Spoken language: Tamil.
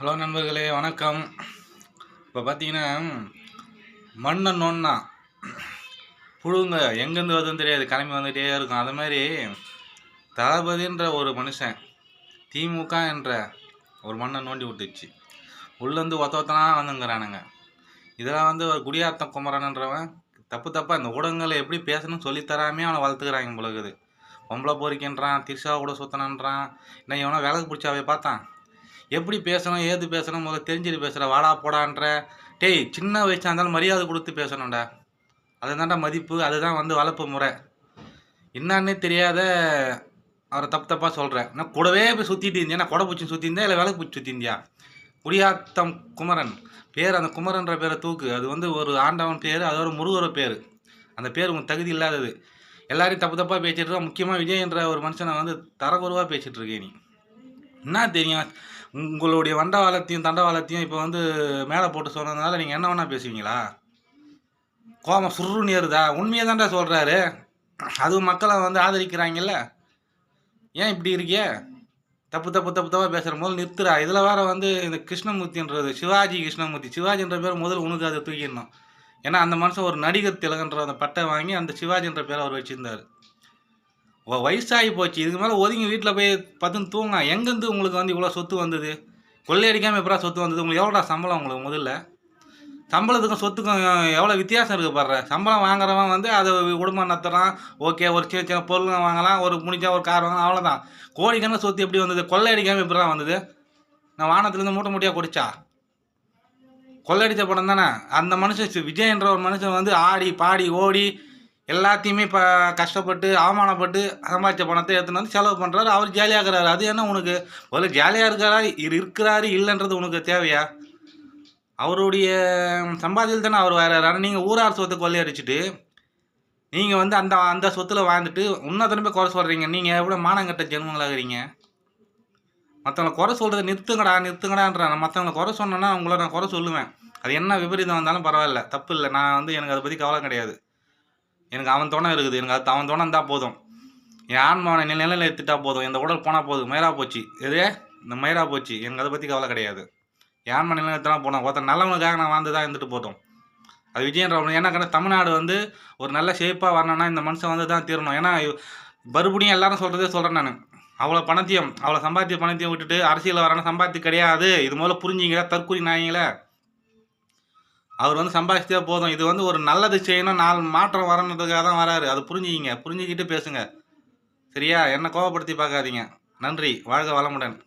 ஹலோ நண்பர்களே வணக்கம். இப்போ பார்த்தீங்கன்னா மண்ணை நோன்னா புழுங்க எங்கேருந்து வருதுன்னு தெரியாது கிளம்பி வந்துகிட்டே இருக்கும். அது மாதிரி தளபதின்ற ஒரு மனுஷன் திமுக என்ற ஒரு மண்ணை நோண்டி விட்டுச்சு. உள்ளேருந்து ஒத்த ஒத்தனா வந்துங்கிறானுங்க. இதெல்லாம் வந்து ஒரு குடியாத்தம் குமரன்ன்றவன் தப்பு தப்பாக இந்த ஊடகங்களை எப்படி பேசணும்னு சொல்லித்தராமே அவனை வளர்த்துக்கிறாங்க பொழுது பொம்பளை பொறிக்கின்றான் திருஷாவை கூட சுத்தனன்றான் இன்னும் இவனை வேலைக்கு பிடிச்சாவே பார்த்தான். எப்படி பேசணும் ஏது பேசணும் முதல்ல தெரிஞ்சுட்டு பேசுகிற வாடா போடான்ற. டேய் சின்ன வயசாக இருந்தாலும் மரியாதை கொடுத்து பேசணும்டா. அதுதான்டா மதிப்பு அதுதான் வந்து வளர்ப்பு முறை. என்னன்னே தெரியாத அவரை தப்பு தப்பாக சொல்கிறேன் நான் கூடவே போய் சுற்றிட்டு இருந்தேன் நான் கொடை பூச்சி சுற்றிருந்தேன் இல்லை விளக்கு பூச்சி சுற்றிருந்தியா குடியாத்தம் குமரன். பேர் அந்த குமரன்ற பேரை தூக்கு. அது வந்து ஒரு ஆண்டவன் பேர் அதோட முருகர பேர். அந்த பேர் உங்கள் தகுதி இல்லாதது. எல்லாரையும் தப்பு தப்பாக பேசிட்டு இருக்கோம் முக்கியமாக விஜய் என்ற ஒரு மனுஷனை வந்து தரக்குறவாக பேசிகிட்டு இருக்கேன் நீ. என்ன தெரியும்? உங்களுடைய வண்டவாளத்தையும் தண்டவாளத்தையும் இப்போ வந்து மேலே போட்டு சொன்னதுனால நீங்கள் என்ன வேணால் பேசுவீங்களா? கோமம் சுருன்னு ஏறுதா? உண்மையை தான்டா சொல்கிறாரு அதுவும் மக்களை வந்து ஆதரிக்கிறாங்கல்ல? ஏன் இப்படி இருக்கே? தப்பு தப்பு தப்பு தப்பாக பேசுகிற போது நிறுத்துறா. இதில் வேறு வந்து இந்த கிருஷ்ணமூர்த்தின்றது சிவாஜி கிருஷ்ணமூர்த்தி. சிவாஜின்ற பேர் முதல் உனக்கு அதை தூக்கிடணும். ஏன்னா அந்த மனுஷன் ஒரு நடிகர் திலகன்ற அந்த பட்டை வாங்கி அந்த சிவாஜின்ற பேரை அவர் வச்சுருந்தார். வயசாகி போச்சு. இதுக்கு மேலே ஒதுங்கி வீட்டில் போய் பார்த்துன்னு தூங்க எங்கேருந்து உங்களுக்கு வந்து இவ்வளோ சொத்து வந்தது? கொள்ளையடிக்காமல் எப்படா சொத்து வந்தது? உங்களுக்கு எவ்வளோடா சம்பளம் உங்களுக்கு முதல்ல? சம்பளத்துக்கும் சொத்துக்கும் எவ்வளோ வித்தியாசம் இருக்குது பாடுற சம்பளம் வாங்குறவன் வந்து அதை குடும்பம் நடத்துகிறான் ஓகே ஒரு சின்ன சின்ன பொருள் வாங்கலாம். ஒரு முடிஞ்சால் ஒரு கார் வாங்கலாம். அவ்வளோதான் கோடிக்கான சொத்து எப்படி வந்தது? கொள்ளையடிக்காமல் எப்படி தான் வந்தது? நான் வானத்துலேருந்து மூட்டை மூட்டையாக குடிச்சா? கொள்ளையடித்த படம் தானே? அந்த மனுஷன் விஜயன்ற ஒரு மனுஷன் வந்து ஆடி பாடி ஓடி எல்லாத்தையுமே இப்போ கஷ்டப்பட்டு அவமானப்பட்டு சம்பாதிச்ச பணத்தை எடுத்துன்னு வந்து செலவு பண்ணுறாரு அவர் ஜாலியாக இருக்கிறாரு அது என்ன உனக்கு? ஒரு ஜாலியாக இருக்கிறா இருக்கிறாரு இல்லைன்றது உனக்கு தேவையா? அவருடைய சம்பாதியில் தானே அவர் வேறு நீங்கள் ஊரார் சொத்தை கொள்ளையடிச்சிட்டு நீங்கள் வந்து அந்த அந்த சொத்தில் வாழ்ந்துட்டு இன்னும் திரும்ப குறை சொல்கிறீங்க நீங்கள் எவ்வளோ மானங்கட்ட ஜென்மங்களாகிறீங்க? மற்றவங்களை குறை சொல்கிறத நிறுத்துங்கடா நிறுத்துங்கடான்றான் மற்றவங்களை குறை சொன்னேன்னா உங்களை நான் குறை சொல்லுவேன். அது என்ன விபரீதம் வந்தாலும் பரவாயில்ல. தப்பு இல்லை. நான் வந்து எனக்கு அதை பற்றி கவலை கிடையாது. எனக்கு அவன் துணை இருக்குது. எனக்கு அது அவன் துணை இருந்தால் போதும். என் ஆன்மாவனை நிலையில் எடுத்துட்டா போதும். இந்த உடல் போனால் போதும். மயிரா போச்சு. எதே? இந்த மயிரா போச்சு. எனக்கு அதை பற்றி கவலை கிடையாது. என் ஆன்மா நிலையில் எடுத்துனா போனோம். ஒருத்தர் நல்லவனுக்காக நான் வாழ்ந்து தான் இருந்துட்டு போதும். அது விஜயன்ற ஏன்னா தமிழ்நாடு வந்து ஒரு நல்ல ஷேப்பாக வரணும்னா இந்த மனுஷன் வந்து தான் தீரணும். ஏன்னா மறுபடியும் எல்லாரும் சொல்கிறதே சொல்கிறேன் நான். அவ்வளோ பணத்தையும் அவ்வளோ சம்பாத்திய பணத்தையும் விட்டுட்டு அரசியலில் வரணும் சம்பாத்தி கிடையாது. இது முதல்ல புரிஞ்சிங்களா தற்கொலை நாயங்களே. அவர் வந்து சம்பாதிச்சதே போதும். இது வந்து ஒரு நல்லது செய்யணும். நாலு மாற்றம் வரணுன்றதுக்காக தான் வராரு. அது புரிஞ்சுக்கிங்க. புரிஞ்சுக்கிட்டு பேசுங்க. சரியா? என்ன கோவப்படுத்தி பார்க்காதீங்க. நன்றி. வாழ்க வளமுடன்.